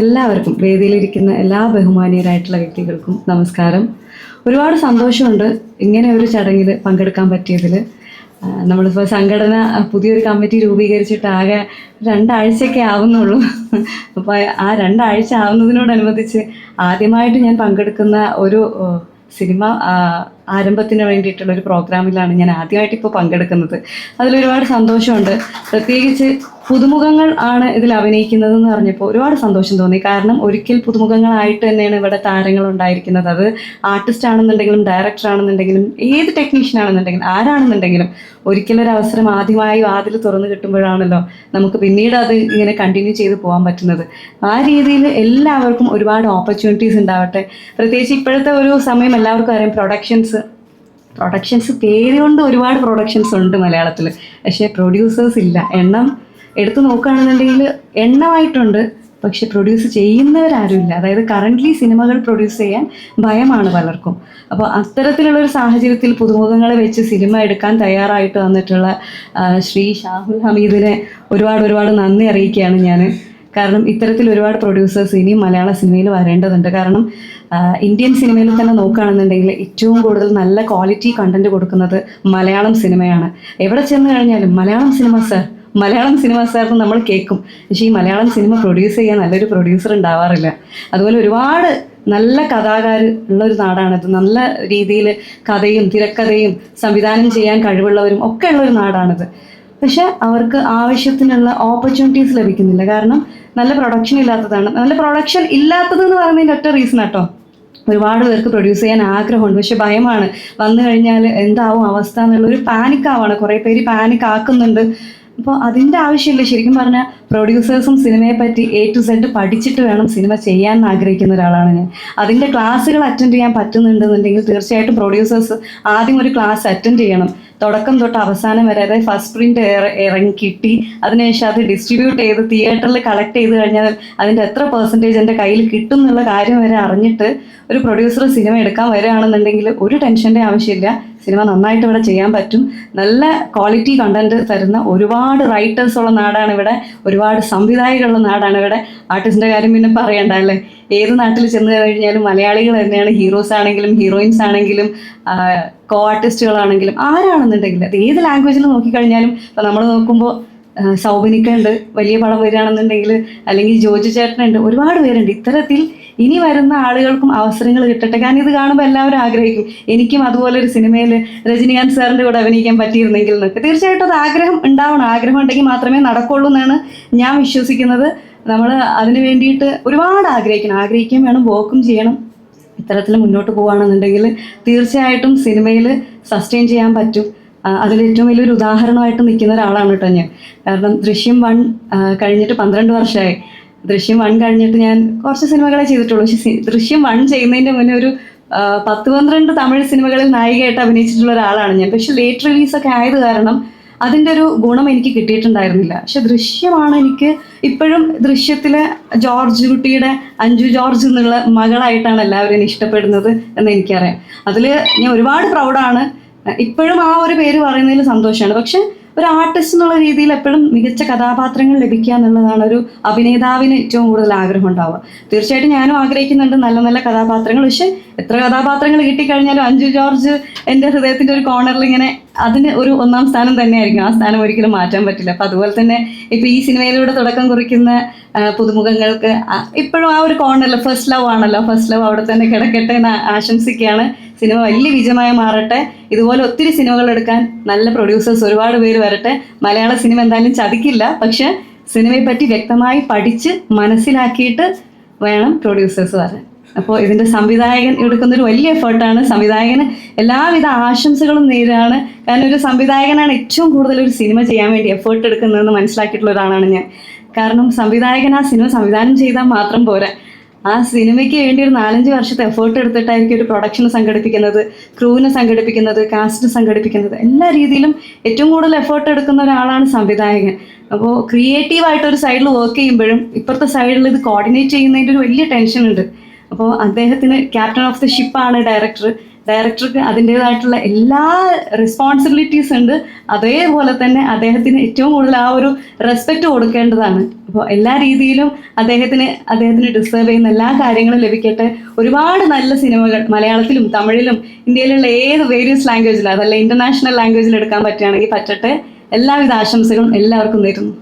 എല്ലാവർക്കും വേദിയിലിരിക്കുന്ന എല്ലാ ബഹുമാനീയരായിട്ടുള്ള വ്യക്തികൾക്കും നമസ്കാരം. ഒരുപാട് സന്തോഷമുണ്ട് ഇങ്ങനെ ഒരു ചടങ്ങിൽ പങ്കെടുക്കാൻ പറ്റിയതിൽ നമ്മളിപ്പോൾ സംഘടന പുതിയൊരു കമ്മിറ്റി രൂപീകരിച്ചിട്ട് ആകെ രണ്ടാഴ്ചയൊക്കെ ആവുന്നുള്ളൂ. അപ്പോൾ ആ രണ്ടാഴ്ച ആവുന്നതിനോടനുബന്ധിച്ച് ആദ്യമായിട്ട് ഞാൻ പങ്കെടുക്കുന്ന ഒരു സിനിമ ആരംഭത്തിന് വേണ്ടിയിട്ടുള്ള ഒരു പ്രോഗ്രാമിലാണ് ഞാൻ ആദ്യമായിട്ട് ഇപ്പോൾ പങ്കെടുക്കുന്നത്. അതിലൊരുപാട് സന്തോഷമുണ്ട്. പ്രത്യേകിച്ച് പുതുമുഖങ്ങൾ ആണ് ഇതിൽ അഭിനയിക്കുന്നത് എന്ന് പറഞ്ഞപ്പോൾ ഒരുപാട് സന്തോഷം തോന്നി. കാരണം ഒരിക്കൽ പുതുമുഖങ്ങളായിട്ട് തന്നെയാണ് ഇവിടെ താരങ്ങൾ ഉണ്ടായിരിക്കുന്നത്. അത് ആർട്ടിസ്റ്റ് ആണെന്നുണ്ടെങ്കിലും ഡയറക്ടർ ആണെന്നുണ്ടെങ്കിലും ഏത് ടെക്നീഷ്യൻ ആണെന്നുണ്ടെങ്കിലും ആരാണെന്നുണ്ടെങ്കിലും ഒരിക്കലൊരു അവസരം ആദ്യമായി വാതിൽ തുറന്നു കിട്ടുമ്പോഴാണല്ലോ നമുക്ക് പിന്നീട് അത് ഇങ്ങനെ കണ്ടിന്യൂ ചെയ്ത് പോകാൻ പറ്റുന്നത്. ആ രീതിയിൽ എല്ലാവർക്കും ഒരുപാട് ഓപ്പർച്യൂണിറ്റീസ് ഉണ്ടാവട്ടെ. പ്രത്യേകിച്ച് ഇപ്പോഴത്തെ ഒരു സമയം എല്ലാവർക്കും അറിയാം. പ്രൊഡക്ഷൻസ് പ്രൊഡക്ഷൻസ് പേര് കൊണ്ട് ഒരുപാട് പ്രൊഡക്ഷൻസ് ഉണ്ട് മലയാളത്തിൽ പക്ഷേ പ്രൊഡ്യൂസേഴ്സ് ഇല്ല. എണ്ണം എടുത്തു നോക്കുകയാണെന്നുണ്ടെങ്കിൽ എണ്ണമായിട്ടുണ്ട്. പക്ഷെ പ്രൊഡ്യൂസ് ചെയ്യുന്നവരാരുമില്ല. അതായത് കറന്റ്ലി സിനിമകൾ പ്രൊഡ്യൂസ് ചെയ്യാൻ ഭയമാണ് പലർക്കും. അപ്പോൾ അത്തരത്തിലുള്ള ഒരു സാഹചര്യത്തിൽ പുതുമുഖങ്ങളെ വെച്ച് സിനിമ എടുക്കാൻ തയ്യാറായിട്ട് വന്നിട്ടുള്ള ശ്രീ ഷാഹുൽ ഹമീദിനെ ഒരുപാട് ഒരുപാട് നന്ദി അറിയിക്കുകയാണ് ഞാൻ കാരണം ഇത്തരത്തിൽ ഒരുപാട് പ്രൊഡ്യൂസേഴ്സ് ഇനിയും മലയാള സിനിമയിൽ വരേണ്ടതുണ്ട്. കാരണം ഇന്ത്യൻ സിനിമയിൽ തന്നെ നോക്കുകയാണെന്നുണ്ടെങ്കിൽ ഏറ്റവും കൂടുതൽ നല്ല ക്വാളിറ്റി കണ്ടന്റ് കൊടുക്കുന്നത് മലയാളം സിനിമയാണ്. എവിടെ ചെന്ന് കഴിഞ്ഞാലും Malayalam cinema sir Malayalam cinema sir നമ്മൾ കേൾക്കും. പക്ഷേ ഈ മലയാളം സിനിമ പ്രൊഡ്യൂസ് ചെയ്യാൻ നല്ലൊരു പ്രൊഡ്യൂസർ ഉണ്ടാവാറില്ല. അതുപോലെ ഒരുപാട് നല്ല കഥാകാർ ഉള്ള ഒരു നാടാണിത് നല്ല രീതിയിൽ കഥയും തിരക്കഥയും സംവിധാനം ചെയ്യാൻ കഴിവുള്ളവരും ഒക്കെ ഉള്ള ഒരു നാടാണിത്. പക്ഷെ അവർക്ക് ആവശ്യത്തിനുള്ള ഓപ്പർച്യൂണിറ്റീസ് ലഭിക്കുന്നില്ല. കാരണം നല്ല പ്രൊഡക്ഷൻ ഇല്ലാത്തതാണ്. നല്ല പ്രൊഡക്ഷൻ ഇല്ലാത്തത് എന്ന് പറയുന്നതിന്റെ ഒറ്റ റീസൺ കേട്ടോ ഒരുപാട് പേർക്ക് പ്രൊഡ്യൂസ് ചെയ്യാൻ ആഗ്രഹമുണ്ട്. പക്ഷെ ഭയമാണ്. വന്നു കഴിഞ്ഞാൽ എന്താവും അവസ്ഥ എന്നുള്ളൊരു പാനിക് ആവാണ്. കുറേ പേര് പാനിക് ആക്കുന്നുണ്ട്. അപ്പോൾ അതിന്റെ ആവശ്യമില്ല. ശരിക്കും പറഞ്ഞാൽ പ്രൊഡ്യൂസേഴ്സും സിനിമയെ പറ്റി എ ടു സെഡ് പഠിച്ചിട്ട് വേണം സിനിമ ചെയ്യാൻ ആഗ്രഹിക്കുന്ന ഒരാളാണ് ഞാൻ. അതിന്റെ ക്ലാസ്സുകൾ അറ്റൻഡ് ചെയ്യാൻ പറ്റുന്നുണ്ടെന്നുണ്ടെങ്കിൽ തീർച്ചയായിട്ടും പ്രൊഡ്യൂസേഴ്സ് ആദ്യം ഒരു ക്ലാസ് അറ്റൻഡ് ചെയ്യണം. തുടക്കം തൊട്ട് അവസാനം വരെ അതായത് ഫസ്റ്റ് പ്രിന്റ് ഇറങ്ങി കിട്ടി. അതിനുശേഷം അത് ഡിസ്ട്രിബ്യൂട്ട് ചെയ്ത് തിയേറ്ററിൽ കളക്ട് ചെയ്ത് കഴിഞ്ഞാൽ അതിന്റെ എത്ര പെർസെന്റേജ് എന്റെ കയ്യിൽ കിട്ടും എന്നുള്ള കാര്യം വരെ അറിഞ്ഞിട്ട് ഒരു പ്രൊഡ്യൂസർ സിനിമ എടുക്കാൻ വരികയാണെന്നുണ്ടെങ്കിൽ ഒരു ടെൻഷന്റെ ആവശ്യമില്ല. സിനിമ നന്നായിട്ട് ഇവിടെ ചെയ്യാൻ പറ്റും. നല്ല ക്വാളിറ്റി കണ്ടന്റ് തരുന്ന ഒരുപാട് റൈറ്റേഴ്സ് ഉള്ള നാടാണ് ഇവിടെ. ഒരുപാട് സംവിധായകരുള്ള നാടാണ് ഇവിടെ. ആർട്ടിസ്റ്റിന്റെ കാര്യം പിന്നെ പറയണ്ട അല്ലേ? ഏത് നാട്ടിൽ ചെന്ന് കഴിഞ്ഞാലും മലയാളികൾ തന്നെയാണ്. ഹീറോസ് ആണെങ്കിലും ഹീറോയിൻസ് ആണെങ്കിലും കോ ആർട്ടിസ്റ്റുകളാണെങ്കിലും ആരാണെന്നുണ്ടെങ്കിലും അത് ഏത് ലാംഗ്വേജിൽ നോക്കിക്കഴിഞ്ഞാലും ഇപ്പം നമ്മൾ നോക്കുമ്പോൾ സൗബിനിക്ക ഉണ്ട് വലിയ പടം വരികയാണെന്നുണ്ടെങ്കിൽ അല്ലെങ്കിൽ ജോജു ചേട്ടനുണ്ട് ഒരുപാട് പേരുണ്ട്. ഇത്തരത്തിൽ ഇനി വരുന്ന ആളുകൾക്കും അവസരങ്ങൾ കിട്ടട്ടെ. കാരണം ഇത് കാണുമ്പോൾ എല്ലാവരും ആഗ്രഹിക്കും. എനിക്കും അതുപോലെ ഒരു സിനിമയിൽ രജനീകാന്ത് സാറിന്റെ കൂടെ അഭിനയിക്കാൻ പറ്റിയിരുന്നെങ്കിൽ എന്നൊക്കെ. തീർച്ചയായിട്ടും അത് ആഗ്രഹം ഉണ്ടാവണം. ആഗ്രഹം ഉണ്ടെങ്കിൽ മാത്രമേ നടക്കുള്ളൂ എന്നാണ് ഞാൻ വിശ്വസിക്കുന്നത്. നമ്മൾ അതിന് വേണ്ടിയിട്ട് ഒരുപാട് ആഗ്രഹിക്കണം. ആഗ്രഹിക്കുകയും വേണം വോക്കും ചെയ്യണം. ഇത്തരത്തിൽ മുന്നോട്ട് പോവുകയാണെന്നുണ്ടെങ്കിൽ തീർച്ചയായിട്ടും സിനിമയിൽ സസ്റ്റെയിൻ ചെയ്യാൻ പറ്റും. അതിൽ ഏറ്റവും വലിയൊരു ഉദാഹരണമായിട്ട് നിൽക്കുന്ന ഒരാളാണ് കേട്ടോ ഞാൻ. കാരണം ദൃശ്യം വൺ കഴിഞ്ഞിട്ട് പന്ത്രണ്ട് വർഷമായി. ദൃശ്യം വൺ കഴിഞ്ഞിട്ട് ഞാൻ കുറച്ച് സിനിമകളെ ചെയ്തിട്ടുള്ളൂ. പക്ഷെ ദൃശ്യം വൺ ചെയ്യുന്നതിന്റെ മുന്നേ ഒരു പത്ത് പന്ത്രണ്ട് തമിഴ് സിനിമകളിൽ നായികയായിട്ട് അഭിനയിച്ചിട്ടുള്ള ഒരാളാണ് ഞാൻ. പക്ഷെ ലേറ്റ് റിലീസൊക്കെ ആയത് കാരണം അതിന്റെ ഒരു ഗുണം എനിക്ക് കിട്ടിയിട്ടുണ്ടായിരുന്നില്ല. പക്ഷെ ദൃശ്യമാണ് എനിക്ക് ഇപ്പോഴും ദൃശ്യത്തിലെ ജോർജ് കുട്ടിയുടെ അഞ്ജു ജോർജ് എന്നുള്ള മകളായിട്ടാണ് എല്ലാവരും ഇഷ്ടപ്പെടുന്നത് എന്ന് എനിക്കറിയാം. അതിൽ ഞാൻ ഒരുപാട് പ്രൗഡാണ് ഇപ്പോഴും ആ ഒരു പേര് പറയുന്നതിൽ സന്തോഷമാണ്. പക്ഷെ ഒരു ആർട്ടിസ്റ്റ് എന്നുള്ള രീതിയിൽ എപ്പോഴും മികച്ച കഥാപാത്രങ്ങൾ ലഭിക്കുക എന്നുള്ളതാണ് ഒരു അഭിനേതാവിന് ഏറ്റവും കൂടുതൽ ആഗ്രഹം ഉണ്ടാവുക. തീർച്ചയായിട്ടും ഞാനും ആഗ്രഹിക്കുന്നുണ്ട് നല്ല നല്ല കഥാപാത്രങ്ങൾ. പക്ഷെ എത്ര കഥാപാത്രങ്ങൾ കിട്ടിക്കഴിഞ്ഞാലും അഞ്ജു ജോർജ് എന്റെ ഹൃദയത്തിന്റെ ഒരു കോർണറിൽ ഇങ്ങനെ അതിന് ഒരു ഒന്നാം സ്ഥാനം തന്നെയായിരിക്കും. ആ സ്ഥാനം ഒരിക്കലും മാറ്റാൻ പറ്റില്ല. അപ്പം അതുപോലെ തന്നെ ഇപ്പം ഈ സിനിമയിലൂടെ തുടക്കം കുറിക്കുന്ന പുതുമുഖങ്ങൾക്ക് ഇപ്പോഴും ആ ഒരു കോർണറിൽ ഫസ്റ്റ് ലവ് ആണല്ലോ. ഫസ്റ്റ് ലവ് അവിടെ തന്നെ കിടക്കട്ടെ എന്ന് ആശംസിക്കുകയാണ്. സിനിമ വലിയ വിജയമായി മാറട്ടെ. ഇതുപോലെ ഒത്തിരി സിനിമകൾ എടുക്കാൻ നല്ല പ്രൊഡ്യൂസേഴ്സ് ഒരുപാട് പേര് വരട്ടെ. മലയാള സിനിമ എന്തായാലും ചതിക്കില്ല. പക്ഷെ സിനിമയെ പറ്റി വ്യക്തമായി പഠിച്ച് മനസ്സിലാക്കിയിട്ട് വേണം പ്രൊഡ്യൂസേഴ്സ് വരാൻ. അപ്പോൾ ഇതിന്റെ സംവിധായകൻ എടുക്കുന്ന ഒരു വലിയ എഫേർട്ടാണ് സംവിധായകന് എല്ലാവിധ ആശംസകളും നേരാണ്. കാരണം ഒരു സംവിധായകനാണ് ഏറ്റവും കൂടുതൽ ഒരു സിനിമ ചെയ്യാൻ വേണ്ടി എഫേർട്ട് എടുക്കുന്നതെന്ന് മനസ്സിലാക്കിയിട്ടുള്ള ഒരാളാണ് ഞാൻ. കാരണം സംവിധായകൻ ആ സിനിമ സംവിധാനം ചെയ്താൽ മാത്രം പോരാ. ആ സിനിമയ്ക്ക് വേണ്ടി ഒരു നാലഞ്ച് വർഷത്തെ എഫേർട്ട് എടുത്തിട്ടായിരിക്കും ഒരു പ്രൊഡക്ഷൻ സംഘടിപ്പിക്കുന്നത് ക്രൂവിനെ സംഘടിപ്പിക്കുന്നത് കാസ്റ്റ് സംഘടിപ്പിക്കുന്നത്. എല്ലാ രീതിയിലും ഏറ്റവും കൂടുതൽ എഫേർട്ട് എടുക്കുന്ന ഒരാളാണ് സംവിധായകൻ. അപ്പോൾ ക്രിയേറ്റീവായിട്ട് ഒരു സൈഡിൽ വർക്ക് ചെയ്യുമ്പോഴും ഇപ്പുറത്തെ സൈഡിൽ ഇത് കോർഡിനേറ്റ് ചെയ്യുന്നതിന്റെ ഒരു വലിയ ടെൻഷൻ ഉണ്ട്. അപ്പോൾ അദ്ദേഹത്തിന് ക്യാപ്റ്റൻ ഓഫ് ദ ഷിപ്പാണ് ഡയറക്ടർ ഡയറക്ടർക്ക് അതിന്റെതായിട്ടുള്ള എല്ലാ റെസ്പോൺസിബിലിറ്റീസ് ഉണ്ട്. അതേപോലെ തന്നെ അദ്ദേഹത്തിന് ഏറ്റവും കൂടുതൽ ആ ഒരു റെസ്പെക്റ്റ് കൊടുക്കേണ്ടതാണ്. അപ്പോൾ എല്ലാ രീതിയിലും അദ്ദേഹത്തിന് അദ്ദേഹത്തിന് ഡിസേർവ് ചെയ്യുന്ന എല്ലാ കാര്യങ്ങളും ലഭിക്കട്ടെ. ഒരുപാട് നല്ല സിനിമകൾ മലയാളത്തിലും തമിഴിലും ഇന്ത്യയിലുള്ള ഏത് വേരിയസ് ലാംഗ്വേജിലും അതല്ല ഇന്റർനാഷണൽ ലാംഗ്വേജിൽ എടുക്കാൻ പറ്റുകയാണെങ്കിൽ പറ്റട്ടെ. എല്ലാവിധ ആശംസകളും എല്ലാവർക്കും നേരുന്നു.